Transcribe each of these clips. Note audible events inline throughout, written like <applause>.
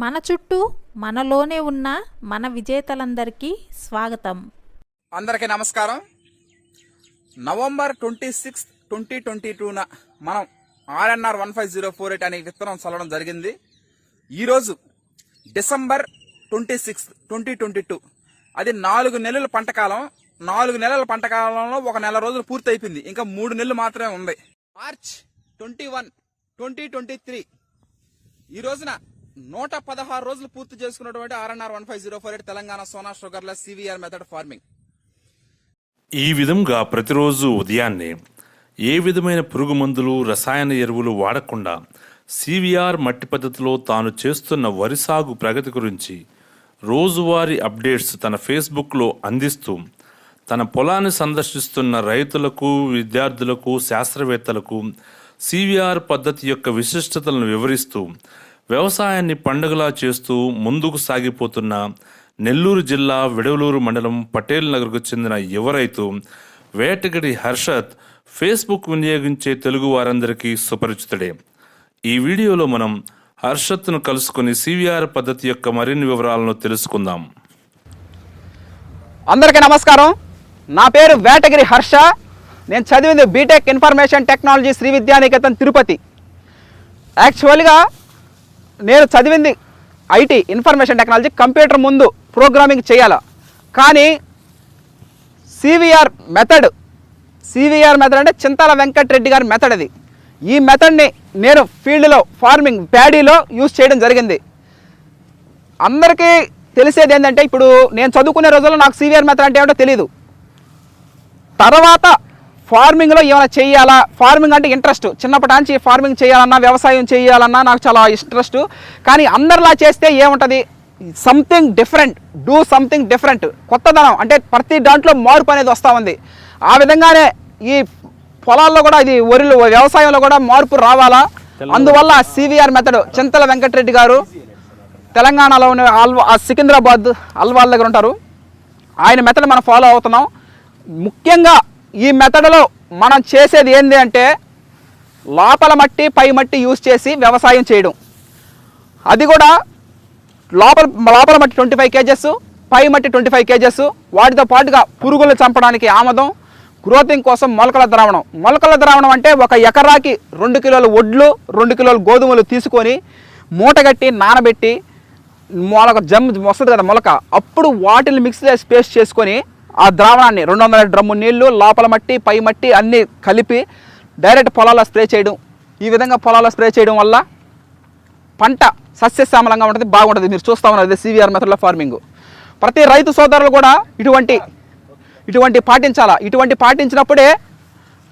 మన చుట్టూ మనలోనే ఉన్న మన విజేతలందరికీ స్వాగతం. అందరికీ నమస్కారం. November twenty six twenty twenty టూన మనం RNR one five zero four eight అనే విత్తనం చల్లడం జరిగింది. ఈరోజు December twenty six twenty twenty two. అది నాలుగు నెలల పంటకాలం నాలుగు నెలల పంటకాలంలో ఒక నెల రోజులు పూర్తి అయిపోయింది. ఇంకా మూడు నెలలు మాత్రమే ఉంది. March twenty one twenty twenty three. ఈ రోజున నూట పదహారు రోజులు పూర్తి చేసుకున్నటువంటి RNR one five zero four eight Telangana Sona sugarless CVR method farming. ఈ విధంగా ప్రతిరోజు ఉదయాన్నే ఏ విధమైన పురుగు మందులు రసాయన ఎరువులు వాడకుండా సివిఆర్ మట్టి పద్ధతిలో తాను చేస్తున్న వరి సాగు ప్రగతి గురించి రోజువారీ అప్డేట్స్ తన ఫేస్బుక్లో అందిస్తూ తన పొలాన్ని సందర్శిస్తున్న రైతులకు విద్యార్థులకు శాస్త్రవేత్తలకు సివిఆర్ పద్ధతి యొక్క విశిష్టతలను వివరిస్తూ వ్యవసాయాన్ని పండుగలా చేస్తూ ముందుకు సాగిపోతున్న నెల్లూరు జిల్లా విడవలూరు మండలం పటేల్ నగర్కు చెందిన యువ రైతు వేటగిరి హర్షత్ ఫేస్బుక్ వినియోగించే తెలుగు వారందరికీ సుపరిచితుడే. ఈ వీడియోలో మనం హర్షత్ను కలుసుకుని సివిఆర్ పద్ధతి యొక్క మరిన్ని వివరాలను తెలుసుకుందాం. అందరికీ నమస్కారం. నా పేరు వేటగిరి హర్ష. నేను చదివింది BTech information technology Sri Vidyanikethan Tirupati. యాక్చువల్గా నేను చదివింది ఐటీ ఇన్ఫర్మేషన్ టెక్నాలజీ కంప్యూటర్ ముందు ప్రోగ్రామింగ్ చేయాల. కానీ సివిఆర్ మెథడ్ సివిఆర్ మెథడ్ అంటే చింతాల వెంకటరెడ్డి గారి మెథడ్ అది. ఈ మెథడ్ని నేను ఫీల్డ్లో ఫార్మింగ్ ప్యాడీలో యూస్ చేయడం జరిగింది. అందరికీ తెలిసేది ఏంటంటే ఇప్పుడు నేను చదువుకునే రోజుల్లో నాకు సివిఆర్ మెథడ్ అంటే ఏమిటో తెలియదు తర్వాత ఫార్మింగ్లో ఏమైనా చేయాలా? ఫార్మింగ్ అంటే ఇంట్రెస్ట్. చిన్నప్పటి నుంచి ఫార్మింగ్ చేయాలన్నా వ్యవసాయం చేయాలన్నా నాకు చాలా ఇంట్రెస్ట్. కానీ అందరిలా చేస్తే ఏముంటుంది? Something different do something different కొత్తదనం. అంటే ప్రతి దాంట్లో మార్పు అనేది వస్తూ ఉంది. ఆ విధంగానే ఈ పొలాల్లో కూడా ఇది వరిలో వ్యవసాయంలో కూడా మార్పు రావాలా? అందువల్ల సివిఆర్ మెథడ్ చింతల వెంకటరెడ్డి గారు తెలంగాణలో ఉన్న అల్వా ఆ సికింద్రాబాద్ అల్వాల్ దగ్గర ఉంటారు. ఆయన మెథడ్ మనం ఫాలో అవుతున్నాం. ముఖ్యంగా ఈ మెథడ్లో మనం చేసేది ఏంటి అంటే లోపల మట్టి పై మట్టి యూజ్ చేసి వ్యవసాయం చేయడం. అది కూడా లోపల లోపల మట్టి ట్వంటీ ఫైవ్ కేజెస్ పై మట్టి ట్వంటీ ఫైవ్ కేజెస్ వాటితో పాటుగా పురుగులు చంపడానికి ఆమదం గ్రోతింగ్ కోసం మొలకల ద్రావణం. మొలకల ద్రావణం అంటే ఒక ఎకరాకి రెండు కిలోల వడ్లు రెండు కిలోల గోధుమలు తీసుకొని మూటగట్టి నానబెట్టి మొలక జమ్ వస్తుంది కదా మొలక అప్పుడు వాటిని మిక్స్ చేసి పేస్ట్ చేసుకొని ఆ ద్రావణాన్ని రెండు వందల డ్రమ్ము నీళ్ళు లోపల మట్టి పై మట్టి అన్నీ కలిపి డైరెక్ట్ పొలాల్లో స్ప్రే చేయడం. ఈ విధంగా పొలాల్లో స్ప్రే చేయడం వల్ల పంట సస్యశ్యామలంగా ఉంటుంది బాగుంటుంది. మీరు చూస్తా ఉన్నారు ఇది సివిఆర్ మెథడ్లో ఫార్మింగ్ ప్రతి రైతు సోదరులు కూడా ఇటువంటి ఇటువంటి పాటించాలా? ఇటువంటి పాటించినప్పుడే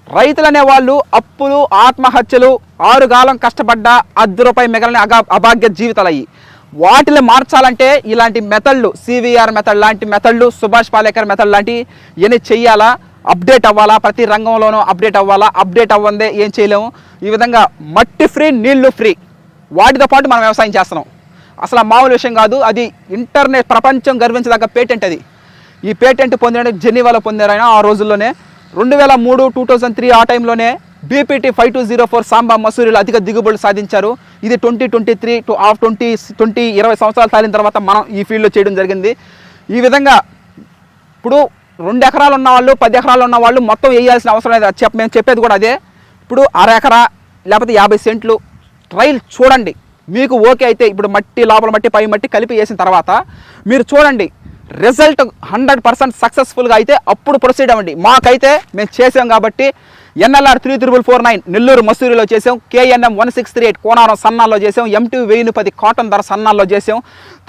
రైతులు అనేవాళ్ళు అప్పులు ఆత్మహత్యలు ఆరుగాలం కష్టపడ్డ అర్ధ రూపాయి మిగలని అగా అభాగ్య జీవితాలు అయ్యి వాటిని మార్చాలంటే ఇలాంటి మెథడ్లు సివిఆర్ మెథడ్ లాంటి మెథడ్లు సుభాష్ పాలేకర్ మెథడ్ లాంటి ఇవన్నీ చెయ్యాలా? అప్డేట్ అవ్వాలా? ప్రతి రంగంలోనూ అప్డేట్ అవ్వాలా? అప్డేట్ అవ్వందే ఏం చేయలేము. ఈ విధంగా మట్టి ఫ్రీ నీళ్ళు ఫ్రీ. వాటితో పాటు మనం వ్యవసాయం చేస్తున్నాం. అసలు మామూలు విషయం కాదు. అది ఇంటర్నెట్ ప్రపంచం గర్వించదగ్గ పేటెంట్ అది. ఈ పేటెంట్ పొందిన జెనీవాలో పొందారు ఆయన ఆ రోజుల్లోనే. రెండు వేల మూడు టూ థౌజండ్ త్రీ ఆ టైంలోనే BPT five two zero four Samba మసూరిలో అధిక దిగుబడులు సాధించారు. ఇది twenty twenty three to of twenty twenty ఇరవై సంవత్సరాలు తాలిన తర్వాత మనం ఈ ఫీల్డ్లో చేయడం జరిగింది. ఈ విధంగా ఇప్పుడు రెండు ఎకరాలు ఉన్న వాళ్ళు పది ఎకరాలు ఉన్న వాళ్ళు మొత్తం వేయాల్సిన అవసరం లేదు. చెప్ప మేము చెప్పేది కూడా అదే. ఇప్పుడు అర ఎకరా లేకపోతే యాభై సెంట్లు ట్రైల్ చూడండి. మీకు ఓకే అయితే ఇప్పుడు మట్టి లోపల మట్టి పై మట్టి కలిపి వేసిన తర్వాత మీరు చూడండి. రిజల్ట్ హండ్రెడ్ పర్సెంట్ సక్సెస్ఫుల్గా అయితే అప్పుడు ప్రొసీడ్ అవ్వండి. మాకైతే మేము చేసాం కాబట్టి NLR three triple four nine Nellore మసూరిలో చేసాం KNM one six three eight Konaram సన్నాల్లో చేసాం ఎంటీ వెయ్యి పది కాటన్ ధర సన్నాల్లో చేసాం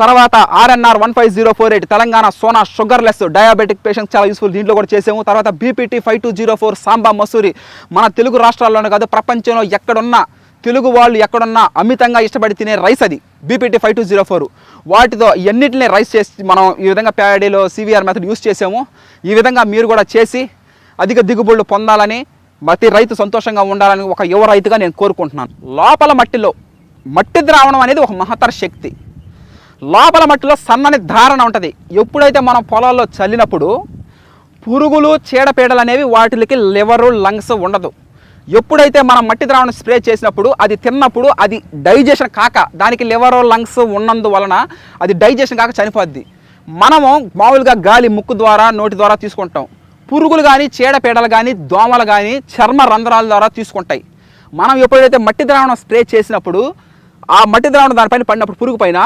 తర్వాత RNR one five zero four eight Telangana Sona sugarless diabetic patients చాలా యూస్ఫుల్ దీంట్లో కూడా చేసాము తర్వాత BPT five two zero four Samba Masuri. మన తెలుగు రాష్ట్రాల్లోనే కాదు ప్రపంచంలో ఎక్కడున్నా తెలుగు వాళ్ళు ఎక్కడున్నా అమితంగా ఇష్టపడి తినే రైస్ అది BPT five two zero four. వాటితో ఎన్నిటిని రైస్ చేసి మనం ఈ విధంగా ప్యాడీలో సివిఆర్ మెథడ్ యూస్ చేసాము ఈ విధంగా మీరు కూడా చేసి అధిక దిగుబడులు పొందాలని ప్రతి రైతు సంతోషంగా ఉండాలని ఒక యువ రైతుగా నేను కోరుకుంటున్నాను. లోపల మట్టిలో మట్టి ద్రావణం అనేది ఒక మహత్తర శక్తి. లోపల మట్టిలో సన్నని ధారణ ఉంటుంది. ఎప్పుడైతే మనం పొలాల్లో చల్లినప్పుడు పురుగులు చీడపీడలు అనేవి వాటికి లివరు లంగ్స్ ఉండదు. ఎప్పుడైతే మనం మట్టి ద్రావణం స్ప్రే చేసినప్పుడు అది తిన్నప్పుడు అది డైజెషన్ కాక దానికి లివర్ లంగ్స్ ఉన్నందువలన అది డైజెషన్ కాక చనిపోద్ది. మనము మామూలుగా గాలి ముక్కు ద్వారా నోటి ద్వారా తీసుకుంటాం. పురుగులు కానీ చీడపీడలు కానీ దోమలు కానీ చర్మ రంధ్రాల ద్వారా తీసుకుంటాయి. మనం ఎప్పుడైతే మట్టి ద్రావణం స్ప్రే చేసినప్పుడు ఆ మట్టి ద్రావణం దానిపైన పడినప్పుడు పురుగు పైన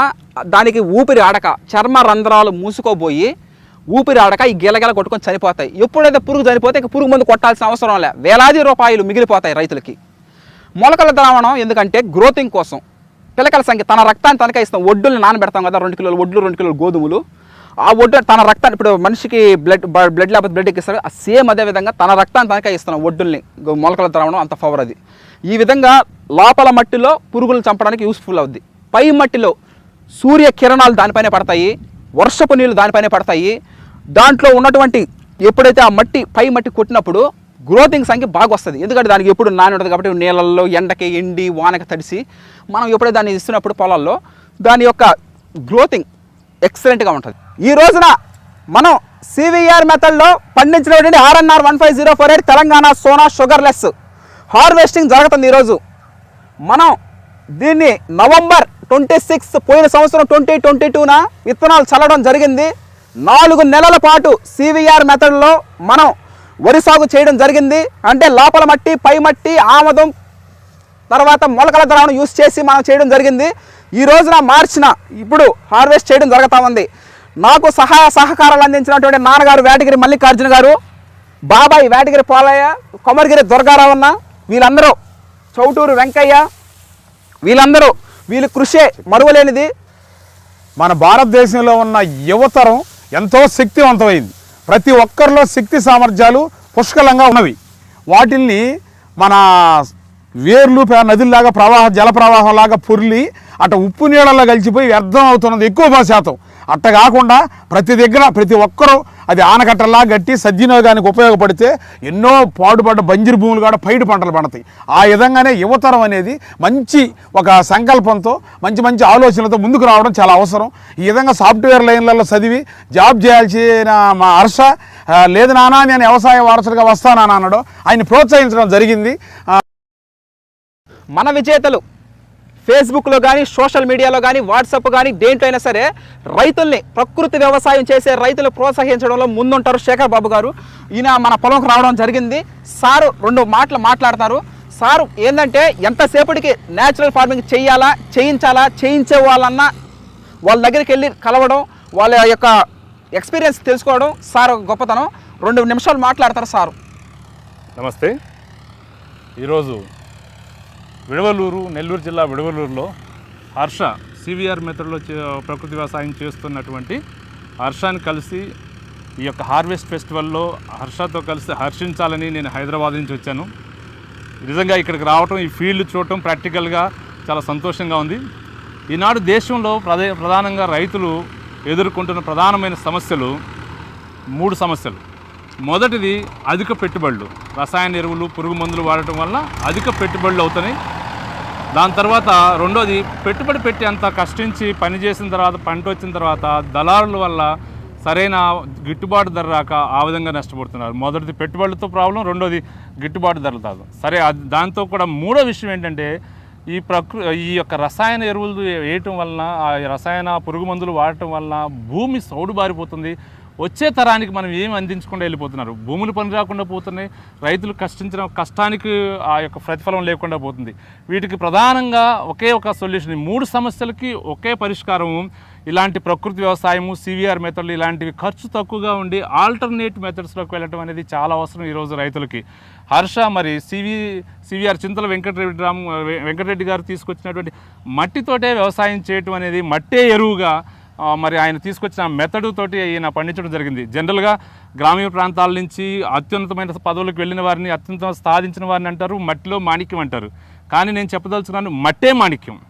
దానికి ఊపిరి ఆడక చర్మ రంధ్రాలు మూసుకోబోయి ఊపిరి ఆడక ఈ గిలగిల కొట్టుకొని చనిపోతాయి. ఎప్పుడైతే పురుగు చనిపోతే ఇక పురుగు మందు కొట్టాల్సిన అవసరం లే. వేలాది రూపాయలు మిగిలిపోతాయి రైతులకి. మొలకల ద్రావణం ఎందుకంటే గ్రోతింగ్ కోసం. పిలకల సంఖ్య తన రక్తాన్ని తనకే ఇస్తాం. ఒడ్డుల్ని నానబెడతాం కదా రెండు కిలోలు ఒడ్లు రెండు కిలోలు గోధుమలు. ఆ ఒడ్డు తన రక్తాన్ని ఇప్పుడు మనిషికి బ్లడ్ బ్లడ్ లేకపోతే బ్లడ్ ఎక్కిస్తారు. ఆ సేమ్ అదే విధంగా తన రక్తాన్ని తనకే ఇస్తున్నాం ఒడ్డుల్ని మొలకలు మొలకల ద్రావణం అంత పవర్ అది. ఈ విధంగా లోపల మట్టిలో పురుగులను చంపడానికి యూస్ఫుల్ అవుద్ది. పై మట్టిలో సూర్య కిరణాలు దానిపైన పడతాయి వర్షపు నీళ్ళు దానిపైన పడతాయి. దాంట్లో ఉన్నటువంటి ఎప్పుడైతే ఆ మట్టి పై మట్టి కొట్టినప్పుడు గ్రోతింగ్ సంఖ్య బాగా వస్తుంది. ఎందుకంటే దానికి ఎప్పుడు నాని ఉంటుంది కాబట్టి నీళ్ళల్లో ఎండకి ఎండి వానకి తడిసి మనం ఎప్పుడైతే దాన్ని ఇస్తున్నప్పుడు పొలాల్లో దాని యొక్క గ్రోతింగ్ ఎక్సలెంట్గా ఉంటుంది. ఈ రోజున మనం సివిఆర్ మెథడ్లో పండించినటువంటి RNR one five zero four eight Telangana Sona sugarless harvesting జరుగుతుంది ఈరోజు. మనం దీన్ని నవంబర్ ట్వంటీ సిక్స్ పోయిన సంవత్సరం ట్వంటీ ట్వంటీ టూన విత్తనాలు చల్లడం జరిగింది. నాలుగు నెలల పాటు సివిఆర్ మెథడ్లో మనం వరి సాగు చేయడం జరిగింది. అంటే లోపల మట్టి పై మట్టి ఆమదం తర్వాత మొలకల ద్రావణం యూస్ చేసి మనం చేయడం జరిగింది. ఈ రోజున మార్చిన ఇప్పుడు హార్వెస్ట్ చేయడం జరుగుతూ ఉంది. నాకు సహాయ సహకారాలు అందించినటువంటి నాన్నగారు వేటగిరి మల్లికార్జున గారు బాబాయ్ వేటగిరి పోలయ్య కొమరగిరి దుర్గారావన్న వీళ్ళందరూ చౌటూరు వెంకయ్య వీళ్ళందరూ వీళ్ళ కృషే మరువలేనిది. మన భారతదేశంలో ఉన్న యువతరం ఎంతో శక్తివంతమైంది. ప్రతి ఒక్కరిలో శక్తి సామర్థ్యాలు పుష్కలంగా ఉన్నవి. వాటిల్ని మన వేర్లు పే- నదుల్లాగా ప్రవాహ జల ప్రవాహంలాగా పొర్లి అట ఉప్పు నీళ్ళల్లో కలిసిపోయి వ్యర్థం అవుతున్నది ఎక్కువ శాతం. అట్ట కాకుండా ప్రతి దగ్గర ప్రతి ఒక్కరూ అది ఆనకట్టలా గట్టి సద్వినియోగానికి ఉపయోగపడితే ఎన్నో పాడుపడ్డ బంజరు భూములు కూడా పైడు పంటలు పండుతాయి. ఆ విధంగానే యువతరం అనేది మంచి ఒక సంకల్పంతో మంచి మంచి ఆలోచనలతో ముందుకు రావడం చాలా అవసరం. ఈ విధంగా సాఫ్ట్వేర్ లైన్లలో చదివి జాబ్ చేయాల్సిన మా హర్ష లేదు నానా నేను వ్యవసాయ వారసుడిగా వస్తానా అన్నాడు ఆయన ప్రోత్సహించడం జరిగింది. మన విజేతలు ఫేస్బుక్లో కానీ సోషల్ మీడియాలో కానీ వాట్సాప్ కానీ దేంట్లో అయినా సరే రైతుల్ని ప్రకృతి వ్యవసాయం చేసే రైతులు ప్రోత్సహించడంలో ముందుంటారు శేఖర్ బాబు గారు. ఈయన మన పొలంకు రావడం జరిగింది. సారు రెండు మాటలు మాట్లాడతారు. సారు ఏంటంటే ఎంతసేపటికి న్యాచురల్ ఫార్మింగ్ చేయాలా చేయించాలా చేయించే వాళ్ళన్నా వాళ్ళ దగ్గరికి వెళ్ళి కలవడం వాళ్ళ యొక్క ఎక్స్పీరియన్స్ తెలుసుకోవడం సార్ గొప్పతనం. రెండు నిమిషాలు మాట్లాడతారు సారు. నమస్తే. ఈరోజు విడవలూరు నెల్లూరు జిల్లా విడవలూరులో హర్ష సివిఆర్ మెథడ్లో ప్రకృతి వ్యవసాయం చేస్తున్నటువంటి హర్షాన్ని కలిసి ఈ యొక్క హార్వెస్ట్ ఫెస్టివల్లో హర్షతో కలిసి హర్షించాలని నేను హైదరాబాద్ నుంచి వచ్చాను. నిజంగా ఇక్కడికి రావటం ఈ ఫీల్డ్ చూడటం ప్రాక్టికల్గా చాలా సంతోషంగా ఉంది. ఈనాడు దేశంలో ప్రధానంగా రైతులు ఎదుర్కొంటున్న ప్రధానమైన సమస్యలు మూడు సమస్యలు. మొదటిది అధిక పెట్టుబడులు. రసాయన ఎరువులు పురుగు మందులు వాడటం వల్ల అధిక పెట్టుబడులు అవుతున్నాయి. దాని తర్వాత రెండోది పెట్టుబడి పెట్టి అంత కష్టించి పని చేసిన తర్వాత పంట వచ్చిన తర్వాత దళారుల వల్ల సరైన గిట్టుబాటు ధర రాక ఆ విధంగా నష్టపోతున్నారు. మొదటిది పెట్టుబడులతో ప్రాబ్లం రెండోది గిట్టుబాటు ధరలు కాదు సరే అది- దాంతో కూడా మూడో విషయం ఏంటంటే ఈ ప్రకృ ఈ యొక్క రసాయన ఎరువులు వేయటం వలన ఆ రసాయన పురుగు మందులు వాడటం వలన భూమి సౌడు బారిపోతుంది. వచ్చే తరానికి మనం ఏం అందించకుండా వెళ్ళిపోతున్నారు? భూములు పని రాకుండా పోతున్నాయి రైతులు కష్టించిన కష్టానికి ఆ యొక్క ప్రతిఫలం లేకుండా పోతుంది. వీటికి ప్రధానంగా ఒకే ఒక సొల్యూషన్ మూడు సమస్యలకి ఒకే పరిష్కారము ఇలాంటి ప్రకృతి వ్యవసాయము సివిఆర్ మెథడ్లు ఇలాంటివి ఖర్చు తక్కువగా ఉండి ఆల్టర్నేట్ మెథడ్స్లోకి వెళ్ళటం అనేది చాలా అవసరం ఈరోజు రైతులకి. హర్ష మరి సివి సివిఆర్ చింతల వెంకటరెడ్డి రామ్ వెంకటరెడ్డి గారు తీసుకొచ్చినటువంటి మట్టితోటే వ్యవసాయం చేయటం అనేది మట్టే ఎరువుగా మరి ఆయన తీసుకొచ్చిన మెథడ్ తోటి ఈయన పండించడం జరిగింది. జనరల్గా గ్రామీణ ప్రాంతాల నుంచి అత్యున్నతమైన పదవులకు వెళ్ళిన వారిని అత్యున్నత సాధించిన వారిని అంటారు మట్టిలో మాణిక్యం అంటారు. కానీ నేను చెప్పదలుచుకున్నాను మట్టే మాణిక్యం.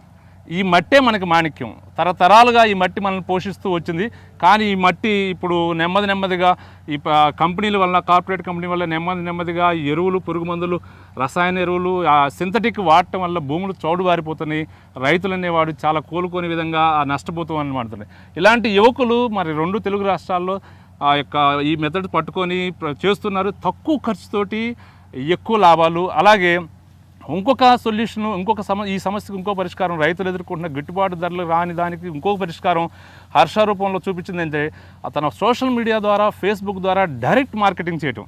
ఈ మట్టే మనకి మాణిక్యం. తరతరాలుగా ఈ మట్టి మనల్ని పోషిస్తూ వచ్చింది. కానీ ఈ మట్టి ఇప్పుడు నెమ్మది నెమ్మదిగా ఈ ప- కంపెనీల వల్ల కార్పొరేట్ కంపెనీ వల్ల నెమ్మది నెమ్మదిగా ఈ ఎరువులు పురుగు మందులు రసాయన ఎరువులు ఆ సింథటిక్ వాడటం వల్ల భూములు చౌడువారిపోతున్నాయి రైతులు అనేవాడు చాలా కోలుకోని విధంగా నష్టపోతూ అనమాడుతున్నాయి ఇలాంటి యువకులు మరి రెండు తెలుగు రాష్ట్రాల్లో ఆ యొక్క ఈ మెథడ్ పట్టుకొని చేస్తున్నారు. తక్కువ ఖర్చుతోటి ఎక్కువ లాభాలు. అలాగే ఇంకొక సొల్యూషన్ ఇంకొక సమ ఈ సమస్యకు ఇంకో పరిష్కారం రైతులు ఎదుర్కొంటున్న గిట్టుబాటు ధరలు రాని దానికి ఇంకొక పరిష్కారం హర్ష రూపంలో చూపించింది అంటే తన సోషల్ మీడియా ద్వారా ఫేస్బుక్ ద్వారా డైరెక్ట్ మార్కెటింగ్ చేయటం.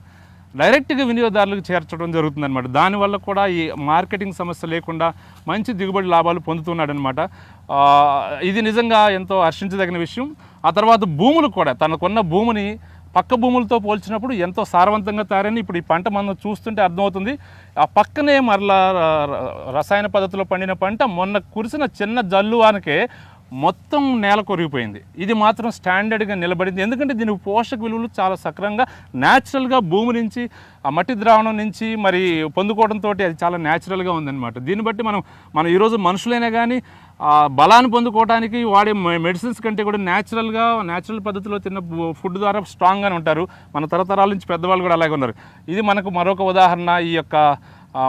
డైరెక్ట్గా వినియోగదారులకు చేర్చడం జరుగుతుందన్నమాట. దానివల్ల కూడా ఈ మార్కెటింగ్ సమస్య లేకుండా మంచి దిగుబడి లాభాలు పొందుతున్నాడనమాట ఇది నిజంగా ఎంతో హర్షించదగిన విషయం. ఆ తర్వాత భూములు కూడా తనకున్న భూమిని పక్క భూములతో పోల్చినప్పుడు ఎంతో సారవంతంగా తయారని ఇప్పుడు ఈ పంట మనం చూస్తుంటే అర్థమవుతుంది. ఆ పక్కనే మరలా రసాయన పద్ధతిలో పండిన పంట మొన్న కురిసిన చిన్న జల్లువానకే మొత్తం నేల కొరిగిపోయింది. ఇది మాత్రం స్టాండర్డ్గా నిలబడింది. ఎందుకంటే దీనికి పోషక విలువలు చాలా సక్రంగా న్యాచురల్గా భూమి నుంచి ఆ మట్టి ద్రావణం నుంచి మరి పొందుకోవడంతో అది చాలా న్యాచురల్గా ఉందన్నమాట. దీన్ని బట్టి మనం మనం ఈరోజు మనుషులైనా కానీ బలాన్ని పొందుకోవడానికి వాడే మె- మెడిసిన్స్ కంటే కూడా న్యాచురల్గా న్యాచురల్ పద్ధతిలో తిన్న ఫుడ్ ద్వారా స్ట్రాంగ్గానే ఉంటారు. మన తరతరాల నుంచి పెద్దవాళ్ళు కూడా అలాగే ఉన్నారు. ఇది మనకు మరొక ఉదాహరణ ఈ యొక్క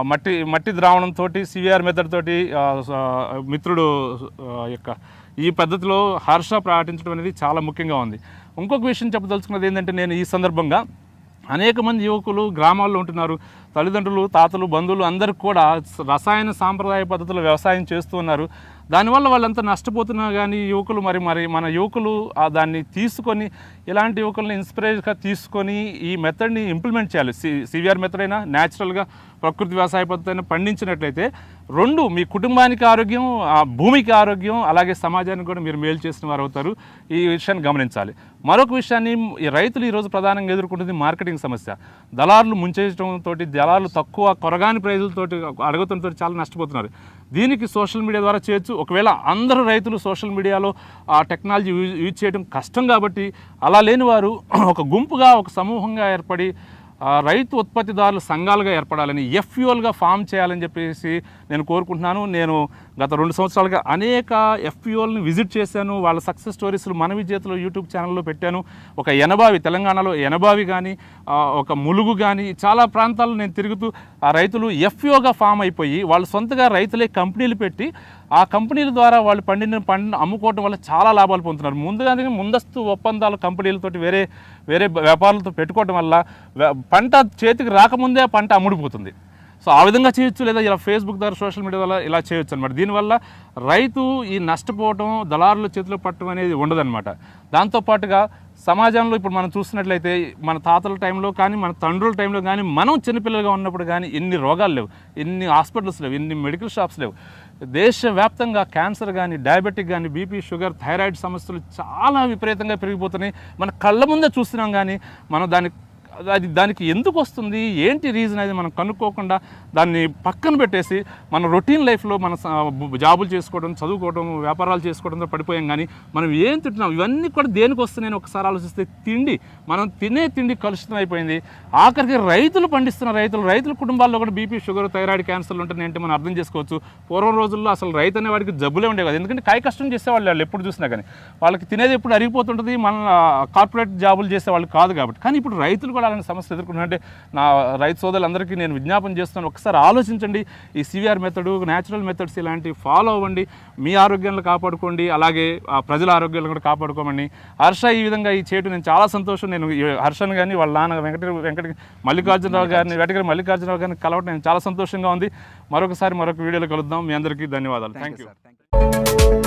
మట్టి మట్టి ద్రావణంతో సివిఆర్ మెథడ్ తోటి మిత్రుడు యొక్క ఈ పద్ధతిలో హర్ష పాటించడం అనేది చాలా ముఖ్యంగా ఉంది. ఇంకొక విషయం చెప్పదలుచుకున్నది ఏంటంటే నేను ఈ సందర్భంగా అనేక మంది యువకులు గ్రామాల్లో ఉంటున్నారు. తల్లిదండ్రులు తాతలు బంధువులు అందరూ కూడా రసాయన సాంప్రదాయ పద్ధతిలో వ్యవసాయం చేస్తూ ఉన్నారు. దానివల్ల వాళ్ళంతా నష్టపోతున్నా కానీ యువకులు మరి మరి మన యువకులు దాన్ని తీసుకొని ఇలాంటి యువకుల్ని ఇన్స్పిరేషన్గా తీసుకొని ఈ మెథడ్ని ఇంప్లిమెంట్ చేయాలి. సి సివిఆర్ మెథడ్ అయినా న్యాచురల్గా ప్రకృతి వ్యవసాయ పద్ధతి అయినా పండించినట్లయితే రెండు మీ కుటుంబానికి ఆరోగ్యం ఆ భూమికి ఆరోగ్యం అలాగే సమాజానికి కూడా మీరు మేలు చేసిన వారు అవుతారు. ఈ విషయాన్ని గమనించాలి. మరొక విషయాన్ని ఈ రైతులు ఈరోజు ప్రధానంగా ఎదుర్కొంటుంది మార్కెటింగ్ సమస్య. దళారులు ముంచేయడంతో దళారులు తక్కువ కొరగాని ప్రైజులతోటి అడగడంతో చాలా నష్టపోతున్నారు. దీనికి సోషల్ మీడియా ద్వారా చేయొచ్చు. ఒకవేళ అందరూ రైతులు సోషల్ మీడియాలో ఆ టెక్నాలజీ యూజ్ యూజ్ చేయడం కష్టం కాబట్టి అలా అలా లేనివారు <clears throat> ఒక గుంపుగా ఒక సమూహంగా ఏర్పడి రైతు ఉత్పత్తిదారుల సంఘాలుగా ఏర్పడాలని ఎఫ్యూఎల్గా ఫామ్ చేయాలని చెప్పేసి నేను కోరుకుంటున్నాను. నేను గత రెండు సంవత్సరాలుగా అనేక ఎఫ్పిఓలను విజిట్ చేశాను. వాళ్ళ సక్సెస్ స్టోరీస్లు మన విజేతలు యూట్యూబ్ ఛానల్లో పెట్టాను. ఒక ఎనబావి తెలంగాణలో ఎనబావి కానీ ఒక ములుగు కానీ చాలా ప్రాంతాల్లో నేను తిరుగుతూ ఆ రైతులు ఎఫ్పిఓగా ఫామ్ అయిపోయి వాళ్ళు సొంతగా రైతులే కంపెనీలు పెట్టి ఆ కంపెనీల ద్వారా వాళ్ళు పండిన పంటను అమ్ముకోవడం వల్ల చాలా లాభాలు పొందుతున్నారు. ముందుగానే ముందస్తు ఒప్పందాలు కంపెనీలతోటి వేరే వేరే వ్యాపారులతో పెట్టుకోవడం వల్ల పంట చేతికి రాకముందే ఆ పంట అమ్ముడిపోతుంది. సో ఆ విధంగా చేయొచ్చు లేదా ఇలా ఫేస్బుక్ ద్వారా సోషల్ మీడియా వల్ల ఇలా చేయొచ్చు అనమాట దీనివల్ల రైతు ఈ నష్టపోవటం దళారుల చేతిలో పట్టడం అనేది ఉండదన్నమాట. దాంతోపాటుగా సమాజంలో ఇప్పుడు మనం చూస్తున్నట్లయితే మన తాతల టైంలో కానీ మన తండ్రుల టైంలో కానీ మనం చిన్నపిల్లలుగా ఉన్నప్పుడు కానీ ఎన్ని రోగాలు లేవు ఎన్ని హాస్పిటల్స్ లేవు ఎన్ని మెడికల్ షాప్స్ లేవు. దేశవ్యాప్తంగా క్యాన్సర్ కానీ డయాబెటిక్ కానీ బీపీ షుగర్ థైరాయిడ్ సమస్యలు చాలా విపరీతంగా పెరిగిపోతున్నాయి. మన కళ్ళ ముందే చూస్తున్నాం కానీ మనం దాన్ని అది దానికి ఎందుకు వస్తుంది? ఏంటి రీజన్ అది మనం కనుక్కోకుండా దాన్ని పక్కన పెట్టేసి మన రొటీన్ లైఫ్లో మన జాబులు చేసుకోవడం చదువుకోవడం వ్యాపారాలు చేసుకోవడంతో పడిపోయాం కానీ మనం ఏం తింటున్నాం? ఇవన్నీ కూడా దేనికి వస్తున్నాయని ఒకసారి ఆలోచిస్తే తిండి మనం తినే తిండి కలుషితం అయిపోయింది. ఆఖరికి రైతులు పండిస్తున్న రైతులు రైతుల కుటుంబాల్లో కూడా బీపీ షుగర్ థైరాయిడ్ క్యాన్సర్లు ఉంటున్నాయి అంటే మనం అర్థం చేసుకోవచ్చు. పూర్వం రోజుల్లో అసలు రైతు అనే వాడికి జబ్బులే ఉండేవి కదా. ఎందుకంటే కాయ కష్టం చేసేవాళ్ళు వాళ్ళు ఎప్పుడు చూసినా కానీ. వాళ్ళకి తినేది ఎప్పుడు అరిగిపోతుంటుంది మన కార్పొరేట్ జాబులు చేసేవాళ్ళు కాదు కాబట్టి. కానీ ఇప్పుడు రైతులు కూడా అలాంటి సమస్యలు ఎదుర్కొంటున్నారంటే నా రైతు సోదరులందరికీ నేను విజ్ఞాపన చేస్తున్నాను. ఒకసారి ఆలోచించండి. ఈ సివిఆర్ మెథడ్ న్యాచురల్ మెథడ్స్ ఇలాంటివి ఫాలో అవ్వండి. మీ ఆరోగ్యాలను కాపాడుకోండి. అలాగే ఆ ప్రజల ఆరోగ్యాలను కూడా కాపాడుకోమని. హర్ష ఈ విధంగా ఈ చేయడం నేను చాలా సంతోషం. నేను హర్షని కానీ వాళ్ళ నాన్న వెంకట వెంకట మల్లికార్జునరావు గారిని వెంకటగిరి మల్లికార్జునరావు గారిని కలవడం నేను చాలా సంతోషంగా ఉంది. మరొకసారి మరొక వీడియోలో కలుద్దాం. మీ అందరికీ ధన్యవాదాలు. Thank you sir thank you